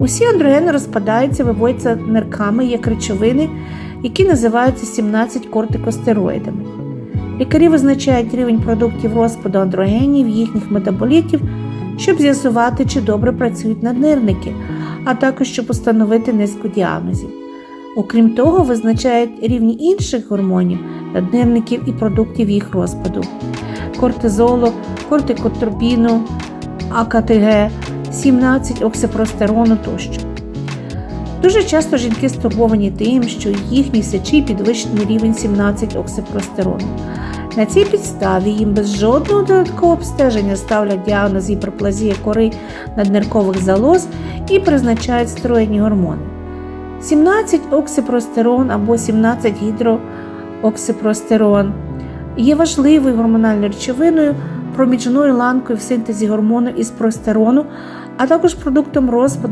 Усі андрогени розпадаються, виводяться нирками як речовини, які називаються 17 кортикостероїдами. Лікарі визначають рівень продуктів розпаду андрогенів, їхніх метаболітів, щоб з'ясувати, чи добре працюють наднирники, а також щоб установити низку діагнозів. Окрім того, визначають рівні інших гормонів, наднирників і продуктів їх розпаду кортизолу, кортикотропіну, АКТГ, 17 оксипростерону тощо. Дуже часто жінки стурбовані тим, що їхній сечі підвищений рівень 17 оксипростерону. На цій підставі їм без жодного додаткового обстеження ставлять діагноз гіперплазія кори надниркових залоз і призначають стероїдні гормони. 17 оксипростерон або 17 гідрооксипростерон є важливою гормональною речовиною, проміжною ланкою в синтезі гормону із простерону, а також продуктом розпаду